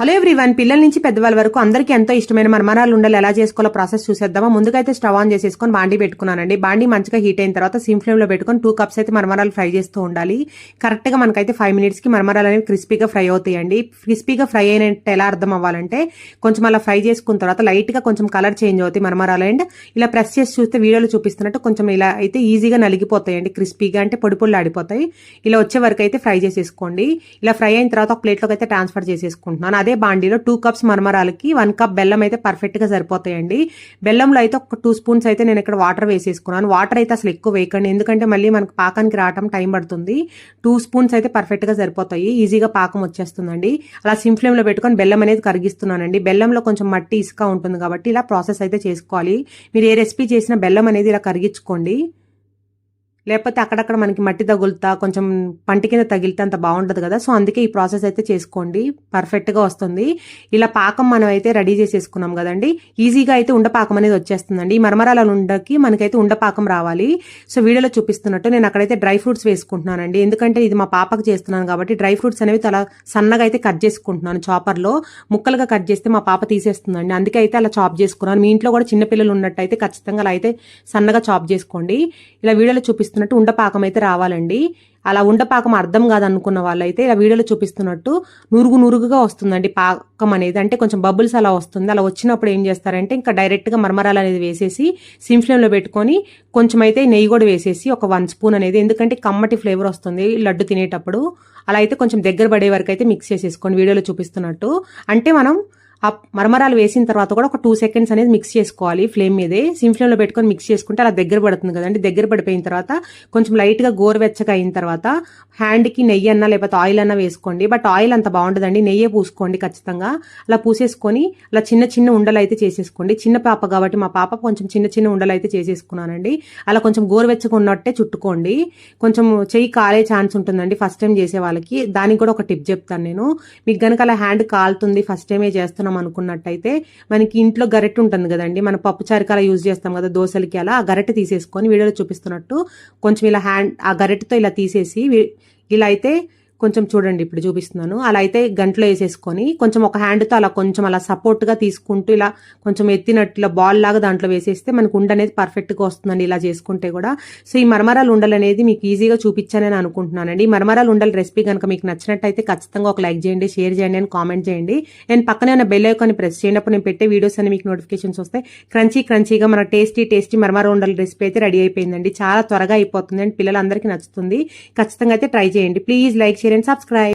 Hello everyone పిల్లల నుంచి పెద్దవాళ్ళ వరకు అందరికీ ఎంతో ఇష్టమైన మరమరాలు ఉండాలి. ఎలా చేసుకోవాలో ప్రాసెస్ చూసేద్దామా? ముందుగా అయితే స్టవ్ ఆన్ చేసేసుకొని బాండి పెట్టుకున్నానండి. బాండి మంచిగా హీట్ అయిన తర్వాత సిమ్ ఫ్లేమ్లో పెట్టుకొని టూ కప్స్ అయితే మరమరాలు ఫ్రై చేస్తూ ఉండాలి. కరెక్ట్గా మనకైతే ఫైవ్ మినిట్స్కి మరమరాలు అనేవి క్రిస్పీగా ఫ్రై అవుతాయండి. క్రిస్పీగా ఫ్రై అయినట్టు ఎలా అర్థం అవ్వాలంటే కొంచెం అలా ఫ్రై చేసుకున్న తర్వాత లైట్గా కొంచెం కలర్ చేంజ్ అవుతాయి మర్మరాలు అండ్ ఇలా ప్రెస్ చేసి చూస్తే వీడియోలో చూపిస్తున్నట్టు కొంచెం ఇలా అయితే ఈజీగా నలిగిపోతాయండి. క్రిస్పీగా అంటే పొడి పొడి ఆడిపోతాయి. ఇలా వచ్చే వరకు అయితే ఫ్రై చేసేసుకోండి. ఇలా ఫ్రై అయిన తర్వాత ఒక ప్లేట్లోకి అయితే ట్రాన్స్ఫర్ చేసేసుకుంటున్నాను. అదే బాండీలో టూ కప్స్ మరమరాలకి వన్ కప్ బెల్లం అయితే పర్ఫెక్ట్గా సరిపోతాయండి. బెల్లంలో అయితే ఒక టూ స్పూన్స్ అయితే నేను ఇక్కడ వాటర్ వేసేసుకున్నాను. వాటర్ అయితే అసలు ఎక్కువ వేయకండి. ఎందుకంటే మళ్ళీ మనకు పాకానికి రావటం టైం పడుతుంది. టూ స్పూన్స్ అయితే పర్ఫెక్ట్గా సరిపోతాయి. ఈజీగా పాకం వచ్చేస్తుందండి. అలా సిమ్ ఫ్లేమ్లో పెట్టుకొని బెల్లం అనేది కరిగిస్తున్నానండి. బెల్లంలో కొంచెం మట్టి ఇసుక ఉంటుంది కాబట్టి ఇలా ప్రాసెస్ అయితే చేసుకోవాలి. మీరు ఏ రెసిపీ చేసినా బెల్లం అనేది ఇలా కరిగించుకోండి. లేకపోతే అక్కడక్కడ మనకి మట్టి తగులుతా కొంచెం పంటి కింద తగిలితే అంత బాగుంటుంది కదా. సో అందుకే ఈ ప్రాసెస్ అయితే చేసుకోండి. పర్ఫెక్ట్గా వస్తుంది. ఇలా పాకం మనం అయితే రెడీ చేసేసుకున్నాం కదండి. ఈజీగా అయితే ఉండపాకం అనేది వచ్చేస్తుందండి. ఈ మరమరాల ఉండకి మనకైతే ఉండపాకం రావాలి. సో వీడియోలో చూపిస్తున్నట్టు నేను అక్కడైతే డ్రై ఫ్రూట్స్ వేసుకుంటున్నానండి. ఎందుకంటే ఇది మా పాపకు చేస్తున్నాను కాబట్టి డ్రై ఫ్రూట్స్ అనేవి చాలా సన్నగా అయితే కట్ చేసుకుంటున్నాను చాపర్లో. ముక్కలుగా కట్ చేస్తే మా పాప తీసేస్తుందండి. అందుకే అయితే అలా చాప్ చేసుకున్నాను. మీ ఇంట్లో కూడా చిన్నపిల్లలు ఉన్నట్టయితే ఖచ్చితంగా అలా అయితే సన్నగా చాప్ చేసుకోండి. ఇలా వీడియోలో చూపిస్తున్నాను చూపిస్తున్నట్టు ఉండపాకం అయితే రావాలండి. అలా ఉండపాకం అర్థం కాదనుకున్న వాళ్ళైతే ఇలా వీడియోలో చూపిస్తున్నట్టు నురుగు నురుగుగా వస్తుందండి పాకం అనేది. అంటే కొంచెం బబుల్స్ అలా వస్తుంది. అలా వచ్చినప్పుడు ఏం చేస్తారంటే ఇంకా డైరెక్ట్గా మరమరాలు అనేది వేసేసి సిమ్ ఫ్లేమ్లో పెట్టుకొని కొంచెం అయితే నెయ్యి కూడా వేసేసి ఒక వన్ స్పూన్ అనేది. ఎందుకంటే కమ్మటి ఫ్లేవర్ వస్తుంది లడ్డు తినేటప్పుడు. అలా అయితే కొంచెం దగ్గర పడే వరకు అయితే మిక్స్ చేసేసుకోండి వీడియోలో చూపిస్తున్నట్టు. అంటే మనం ఆ మరమరాలు వేసిన తర్వాత కూడా ఒక టూ సెకండ్స్ అనేది మిక్స్ చేసుకోవాలి ఫ్లేమ్ మీదే. సిమ్ ఫ్లేమ్లో పెట్టుకొని మిక్స్ చేసుకుంటే అలా దగ్గర పడుతుంది కదండి. దగ్గర పడిపోయిన తర్వాత కొంచెం లైట్గా గోరువెచ్చగా అయిన తర్వాత హ్యాండ్కి నెయ్యి అన్న లేకపోతే ఆయిల్ అన్న వేసుకోండి. బట్ ఆయిల్ అంత బాగుండదండి. నెయ్యే పూసుకోండి ఖచ్చితంగా. అలా పూసేసుకొని అలా చిన్న చిన్న ఉండలు అయితే చేసేసుకోండి. చిన్న పాప కాబట్టి మా పాప కొంచెం చిన్న చిన్న ఉండలు అయితే చేసేసుకున్నానండి. అలా కొంచెం గోరువెచ్చగా ఉన్నట్టే చుట్టుకోండి. కొంచెం చెయ్యి కాలే ఛాన్స్ ఉంటుందండి ఫస్ట్ టైం చేసే వాళ్ళకి. దానికి కూడా ఒక టిప్ చెప్తాను నేను. మీకు కనుక అలా హ్యాండ్ కాలుతుంది ఫస్ట్ టైమే చేస్తున్నాం చేస్తున్నాం అనుకున్నట్టయితే మనకి ఇంట్లో గరెట్ ఉంటుంది కదండి. మన పప్పు అలా యూజ్ చేస్తాం కదా దోశలకి అలా. ఆ గరెట్ తీసేసుకొని వీడియోలో చూపిస్తున్నట్టు కొంచెం ఇలా హ్యాండ్ ఆ గరెట్తో ఇలా తీసేసి ఇలా అయితే కొంచెం చూడండి ఇప్పుడు చూపిస్తున్నాను. అలా అయితే గంటలో వేసేసుకొని కొంచెం ఒక హ్యాండ్తో అలా కొంచెం అలా సపోర్ట్గా తీసుకుంటూ ఇలా కొంచెం ఎత్తినట్లు బాల్ లాగా దాంట్లో వేసేస్తే మనకు ఉండ అనేది పర్ఫెక్ట్గా వస్తుందండి ఇలా చేసుకుంటే కూడా. సో ఈ మరమరాలు ఉండలు అనేది మీకు ఈజీగా చూపించానని అనుకుంటున్నానండి. ఈ మరమరాలు ఉండలు రెసిపీ కనుక మీకు నచ్చినట్టయితే ఖచ్చితంగా ఒక లైక్ చేయండి షేర్ చేయండి అని కామెంట్ చేయండి. నేను పక్కనే ఉన్న బెల్ ఐకాన్ని ప్రెస్ చేయనప్పుడు నేను పెట్టే వీడియోస్ అని మీకు నోటిఫికేషన్స్ వస్తాయి. క్రంచీ క్రంచీగా మన టేస్టీ టేస్టీ మరమర ఉండల రెసిపీ అయితే రెడీ అయిపోయిందండి. చాలా త్వరగా అయిపోతుంది అండ్ పిల్లలందరికీ నచ్చుతుంది. ఖచ్చితంగా అయితే ట్రై చేయండి. Please like share and subscribe.